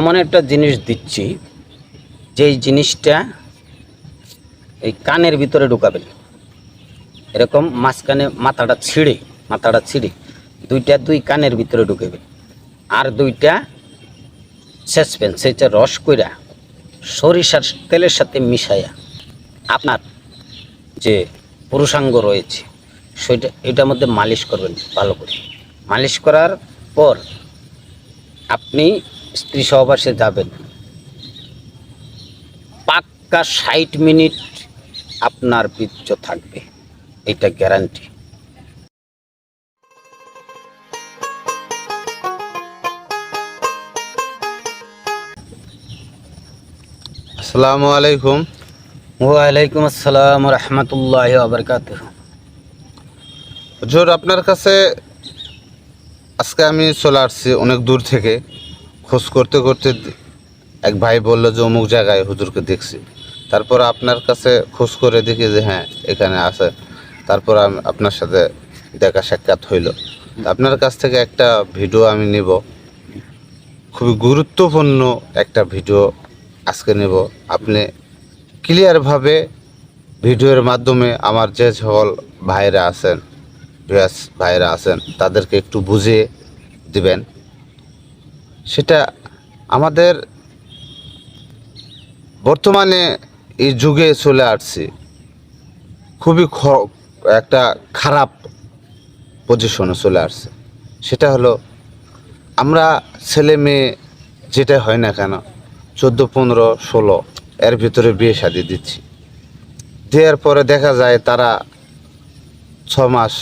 এমন একটা জিনিস দিচ্ছি, যেই জিনিসটা এই কানের ভিতরে ঢুকাবেন। এরকম মাঝখানে মাথাটা ছিঁড়ে মাথাটা ছিঁড়ে দুইটা দুই কানের ভিতরে ঢুকাবেন। আর দুইটা সেচবেন সেটা রস কইরা সরিষার তেলের সাথে মিশাইয়া। আপনার যে পুরুষাঙ্গ রয়েছে, সেটা এটার মধ্যে মালিশ করবেন ভালো করে। মালিশ করার পর আপনি স্ত্রী সহবাসে যাবেন। পাক্কা ষাট মিনিট আপনার বীর্য থাকবে এটা গ্যারান্টি আসসালামু আলাইকুম। ওয়ালাইকুম আসসালাম রহমতুল্লাহ আবরকাত হুজুর আপনার কাছে আজকে আমি চলে আসছি অনেক দূর থেকে। খোঁজ করতে করতে এক ভাই বলল যে অমুক জায়গায় হুজুরকে দেখছি। তারপর আপনার কাছে খোঁজ করে দেখি যে হ্যাঁ এখানে আছে। তারপর আপনার সাথে দেখা সাক্ষাৎ হইল। আপনার কাছ থেকে একটা ভিডিও আমি নিব। খুবই গুরুত্বপূর্ণ একটা ভিডিও আজকে নেব। আপনি ক্লিয়ারভাবে ভিডিওর মাধ্যমে আমার যে সকল ভাইরা আছেন ভাইরা আছেন, তাদেরকে একটু বুঝিয়ে দিবেন। সেটা আমাদের বর্তমানে এই যুগে চলে আসছি। খুবই একটা খারাপ পজিশনে চলে আসছে। সেটা হলো আমরা ছেলে মেয়ে যেটা হয় না কেন, চোদ্দ, পনেরো, ষোলো, এর ভিতরে বিয়ে শাদি দিচ্ছি। দেওয়ার পরে দেখা যায় তারা ছ মাস,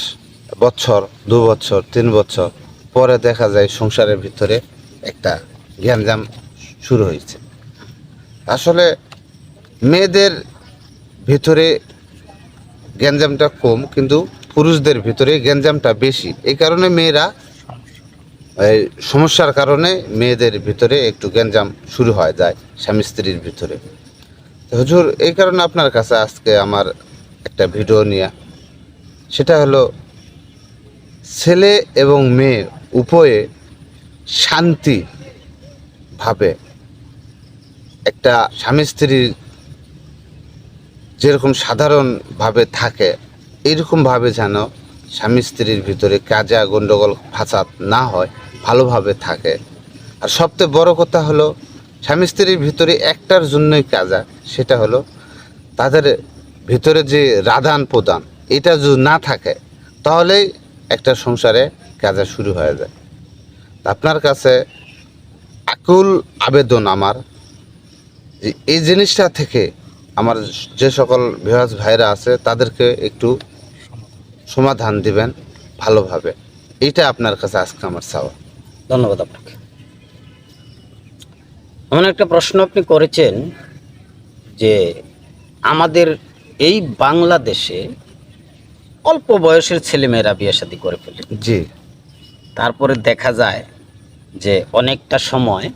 বছর, দু বছর, তিন বছর, পরে দেখা যায় সংসারের ভিতরে একটা জ্ঞানজাম শুরু হয়েছে। আসলে মেয়েদের ভিতরে গ্যাঞ্জামটা কম, কিন্তু পুরুষদের ভিতরে গ্যাঞ্জামটা বেশি। এই কারণে মেয়েরা, এই সমস্যার কারণে মেয়েদের ভিতরে একটু গ্যাঞ্জাম শুরু হয় যায় স্বামী স্ত্রীর ভিতরে। হুজুর, এই কারণে আপনার কাছে আজকে আমার একটা ভিডিও নিয়ে, সেটা হলো ছেলে এবং মেয়ে উভয়ে শান্তি ভাবে একটা স্বামী স্ত্রীর যেরকম সাধারণভাবে থাকে এরকমভাবে যেন স্বামী স্ত্রীর ভিতরে কাজা গণ্ডগোল ফাসাদ না হয় ভালোভাবে থাকে। আর সবচেয়ে বড় কথা হলো, স্বামী স্ত্রীর ভিতরে একটার জন্যই কাজা, সেটা হলো তাদের ভিতরে যে রাধান প্রদান এটা যদি না থাকে, তাহলেই একটা সংসারে কাজা শুরু হয়ে যায়। আপনার কাছে আকুল আবেদন আমার। যে এই জিনিসটা থেকে আমার যে সকল বিভাজ ভাইরা আছে তাদেরকে একটু সমাধান দিবেন ভালোভাবে। এটা আপনার কাছে আজকে আমার চাওয়া। ধন্যবাদ আপনাকে। এমন একটা প্রশ্ন আপনি করেছেন যে আমাদের এই বাংলাদেশে অল্প বয়সের ছেলেমেয়েরা বিয়ে শাদী করে ফেলে। জি। তারপরে দেখা যায় যে অনেকটা সময়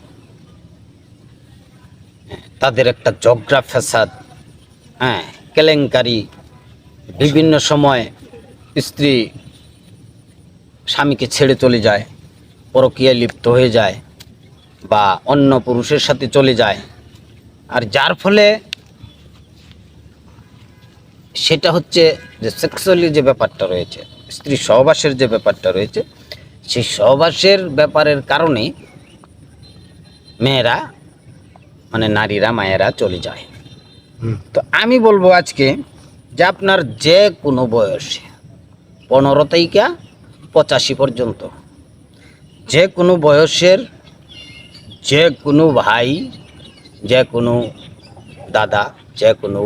হ্যাঁ, তাদের একটা জগরা ফ্যাসাদ হ্যাঁ কেলেঙ্কারি বিভিন্ন সময় স্ত্রী স্বামীকে ছেড়ে চলে যায় পরকীয়ায় লিপ্ত হয়ে যায় বা অন্য পুরুষের সাথে চলে যায়। আর যার ফলে সেটা হচ্ছে যে সেক্সুয়ালি যে ব্যাপারটা রয়েছে স্ত্রী সহবাসের যে ব্যাপারটা রয়েছে সেই সহবাসের ব্যাপারের কারণে মেয়েরা মানে নারীরা মায়েরা চলে যায়। তো আমি বলব আজকে যে আপনার যে কোনো বয়সে পনেরো থেকে পঁচাশি পর্যন্ত যে কোনো বয়সের যে কোনো ভাই যে কোনো দাদা যে কোনো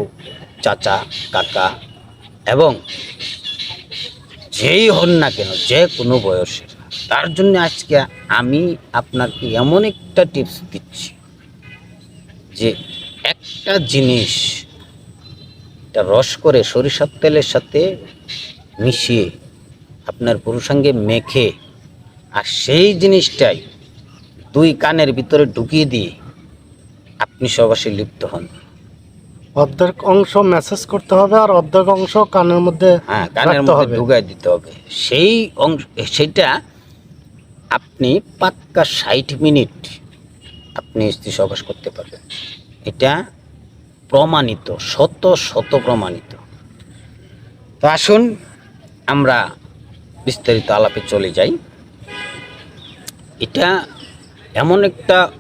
চাচা কাকা এবং যেই হন না কেন যে কোনো বয়সের তার জন্য আজকে আমি আপনাকে এমন একটা টিপস দিচ্ছি যে একটা জিনিস এটা রস করে সরিষার তেলের সাথে মিশিয়ে আপনার পুরুষাঙ্গে মেখে আর সেই জিনিসটাই দুই কানের ভিতরে ঢুকিয়ে দিয়ে আপনি সবাসে লিপ্ত হন অর্ধেক অংশ মেসেজ করতে হবে আর অর্ধেক অংশ কানের মধ্যে হ্যাঁ কানের মধ্যে। ঢুকাই দিতে হবে সেই অংশ সেটা আপনি পাক্কা ষাট মিনিট আপনি স্ত্রী সহবাস করতে পারবেন। এটা প্রমাণিত, শত শত প্রমাণিত। তো আসুন, আমরা বিস্তারিত আলাপে চলে যাই। এটা এমন একটা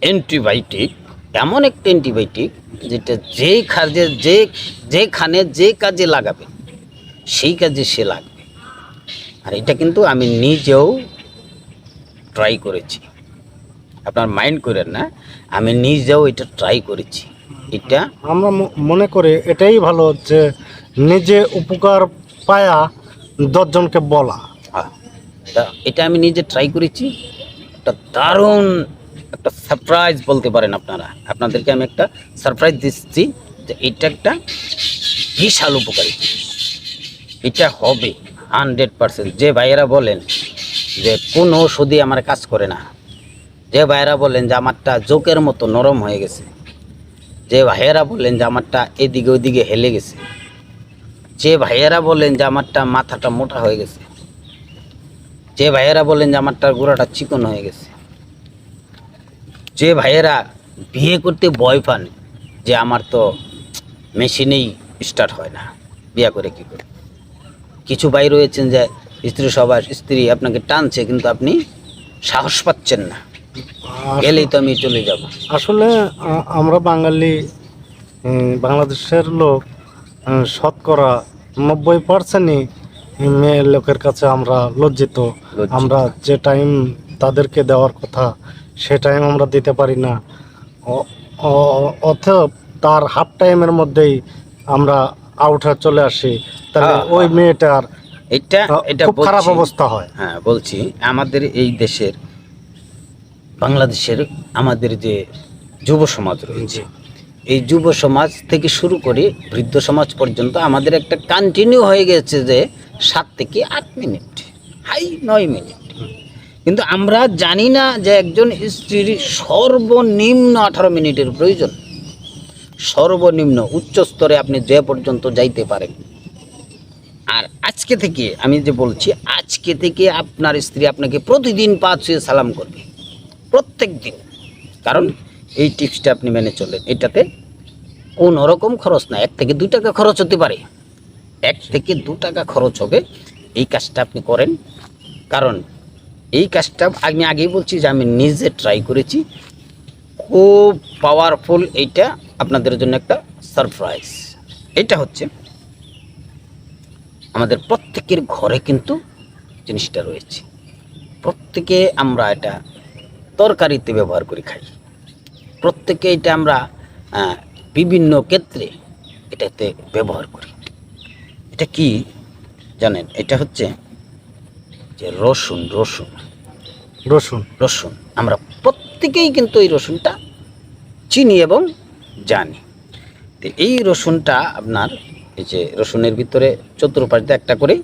অ্যান্টিবায়োটিক, এমন একটা অ্যান্টিবায়োটিক যেটা যেই কাজে, যে, যেখানে যে কাজে লাগাবে, সেই কাজে সে লাগবে। আর এটা কিন্তু আমি নিজেও ট্রাই করেছি। আপনার মাইন্ড করেন না আমি নিজেও এটা ট্রাই করেছি। এটা আমরা মনে করি এটাই ভালো যে নিজে উপকার পায়া দশজনকে বলা। তা এটা আমি নিজে ট্রাই করেছি। একটা দারুণ একটা সারপ্রাইজ বলতে পারেন আপনারা। আপনাদেরকে আমি একটা সারপ্রাইজ দিচ্ছি যে এটা একটা বিশাল উপকারী। এটা হবে হান্ড্রেড পার্সেন্ট যে ভাইয়েরা বলেন যে কোন ওষুধই আমার কাজ করে না। যে ভাইয়েরা বললেন যে আমারটা জোকের মতো নরম হয়ে গেছে, যে ভাইয়েরা বললেন যে আমারটা এদিকে ওইদিকে হেলে গেছে, যে ভাইয়েরা বললেন যে আমারটা মাথাটা মোটা হয়ে গেছে, যে ভাইয়েরা বললেন যে আমারটা গোড়াটা চিকন হয়ে গেছে, যে ভাইয়েরা বিয়ে করতে ভয় পান যে আমার তো মেশিনেই স্টার্ট হয় না, বিয়ে করে কি করে। কিছু ভাই রয়েছেন যে স্ত্রী সবার স্ত্রী আপনাকে টানছে কিন্তু আপনি সাহস পাচ্ছেন না। গেলেই তো আমি চলে যাব। আসলে আমরা বাঙালি বাংলাদেশের লোক শতকরা নব্বই পার্সেন্টই মেয়ে লোকের কাছে আমরা লজ্জিত। আমরা যে টাইম তাদেরকে দেওয়ার কথা সে টাইম আমরা দিতে পারি না। অ- অ- তার হাফ টাইমের মধ্যেই আমরা আউট চলে আসি। তাহলে হ্যাঁ, ওই হ্যাঁ। মেয়েটার এটা এটা খুব খারাপ অবস্থা হয়। হ্যাঁ বলছি আমাদের এই দেশের বাংলাদেশের আমাদের যে যুব সমাজ রয়েছে এই যুব সমাজ থেকে শুরু করে বৃদ্ধ সমাজ পর্যন্ত আমাদের একটা কন্টিনিউ হয়ে গেছে যে সাত থেকে আট মিনিট হাই নয় মিনিট। কিন্তু আমরা জানি না যে একজন স্ত্রীর সর্বনিম্ন আঠারো মিনিটের প্রয়োজন। সর্বনিম্ন উচ্চ স্তরে আপনি যে পর্যন্ত যাইতে পারেন। আর আজকে থেকে আমি যে বলছি, আজকে থেকে আপনার স্ত্রী আপনাকে প্রতিদিন পা ছুঁয়ে সালাম করবে। প্রত্যেক দিন। কারণ এই টিপসটা আপনি মেনে চলেন এটাতে কোনো রকম খরচ না। এক থেকে দু টাকা খরচ হতে পারে। এক থেকে দু টাকা খরচ হবে। এই কাজটা আপনি করেন। কারণ এই কাজটা আমি আগেই বলছি যে আমি নিজে ট্রাই করেছি। খুব পাওয়ারফুল এইটা আপনাদের জন্য একটা সারপ্রাইজ এটা হচ্ছে আমাদের প্রত্যেকের ঘরে কিন্তু জিনিসটা রয়েছে। প্রত্যেকে আমরা এটা তরকারিতে ব্যবহার করে খাই। প্রত্যেকে এটা আমরা বিভিন্ন ক্ষেত্রে এটাতে ব্যবহার করি। এটা কি জানেন? এটা হচ্ছে যে রসুন রসুন। রসুন। রসুন। আমরা প্রত্যেকেই কিন্তু এই রসুনটা চিনি এবং জানি। তো এই রসুনটা আপনার এই যে রসুনের ভিতরে চতুর্পাশ একটা করে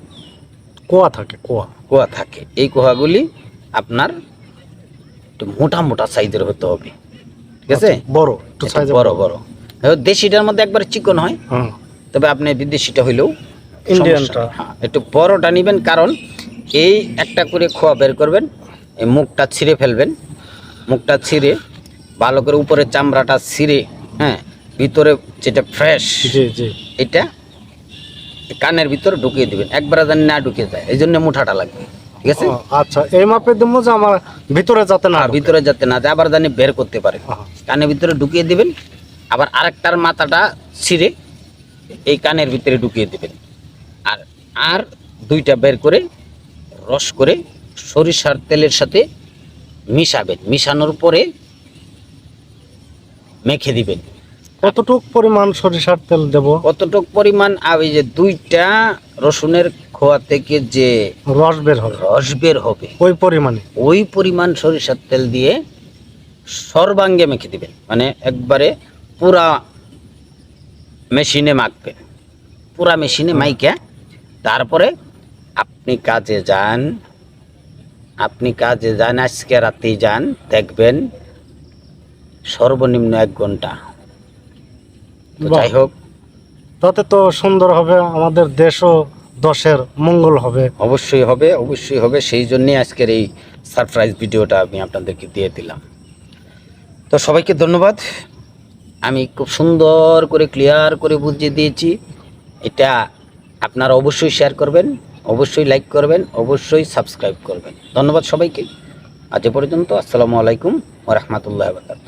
কোয়া থাকে কোয়া। কোয়া থাকে। এই কোয়াগুলি আপনার একটু মোটা মোটা সাইজের হতে হবে। ঠিক আছে? বড় একটু একটু বড় বড়। দেশিটার মধ্যে একবার চিকন হয়। হ্যাঁ তবে আপনি বিদেশিটা হইলেও ইন্ডিয়ানটা। হ্যাঁ একটু বড়টা নেবেন কারণ এই একটা করে খোয়া বের করবেন এই মুখটা ছিঁড়ে ফেলবেন। মুখটা ছিঁড়ে ভালো করে উপরে চামড়াটা ছিঁড়ে হ্যাঁ ভিতরে যেটা ফ্রেশ এটা কানের ভিতরে ঢুকিয়ে দিবেন। একবার যেন না ঢুকে যায়। এই জন্য মুঠাটা লাগবে। ঠিক আছে? আচ্ছা। এই মাপের দেবো যে আমার ভিতরে যাতে না ভিতরে যাতে না যায় আবার জানি বের করতে পারে। কানের ভিতরে ঢুকিয়ে দিবেন আবার আরেকটার মাথাটা ছিঁড়ে এই কানের ভিতরে ঢুকিয়ে দিবেন। আর আর দুইটা বের করে রস করে সরিষার তেলের সাথে মিশাবেন। মিশানোর পরে মেখে দিবেন। কতটুক পরিমাণ সরিষার তেল দেব? কতটুক পরিমাণ? এই যে দুইটা রসুনের খোয়া থেকে যে রস বের হবে। রস বের হবে। ওই পরিমাণে? ওই পরিমাণ সরিষার তেল দিয়ে সর্বাঙ্গে মেখে দিবেন। মানে একবারে পুরা মেশিনে মাখবেন। পুরা মেশিনে মাইকা তারপরে আপনি কাজে যান। আপনি কাজে যান আজকে রাতেই যান দেখবেন সর্বনিম্ন এক ঘণ্টা। তো যাই হোক। তাতে তো সুন্দর হবে আমাদের দেশও দশের মঙ্গল হবে। অবশ্যই হবে অবশ্যই হবে। সেই জন্যই আজকের এই সারপ্রাইজ ভিডিওটা আমি আপনাদেরকে দিয়ে দিলাম। তো সবাইকে ধন্যবাদ। আমি খুব সুন্দর করে ক্লিয়ার করে বুঝিয়ে দিয়েছি। এটা আপনারা অবশ্যই শেয়ার করবেন অবশ্যই লাইক করবেন অবশ্যই সাবস্ক্রাইব করবেন। ধন্যবাদ সবাইকে। আজ এ পর্যন্ত আসসালামু আলাইকুম ও রহমতুল্লাহ বারকাত